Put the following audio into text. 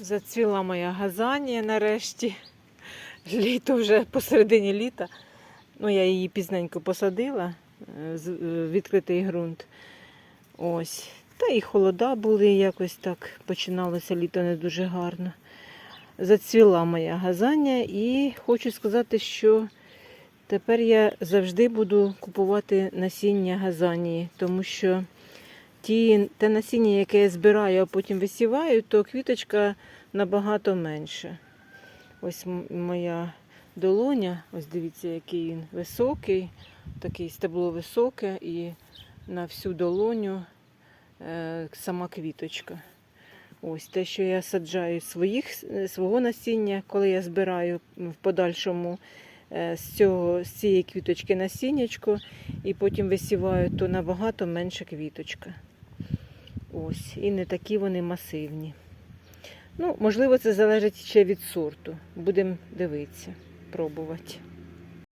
Зацвіла моя газанія нарешті. Літо вже посередині літа. Ну, я її пізненько посадила е, е, відкритий ґрунт. Ось. Та і холода були якось так. Починалося літо не дуже гарно. Зацвіла моя газанія і хочу сказати, що тепер я завжди буду купувати насіння газанії, тому що ті, те насіння, яке я збираю, а потім висіваю, то квіточка набагато менше. Ось моя долоня, ось дивіться, який він високий, такий стебло високе і на всю долоню е, сама квіточка. Ось те, що я саджаю своїх, е, свого насіння, коли я збираю в подальшому е, з, цього, з цієї квіточки насіннячко і потім висіваю, то набагато менше квіточка. Ось, і не такі вони масивні. Ну, можливо, це залежить ще від сорту. Будемо дивитися, пробувати.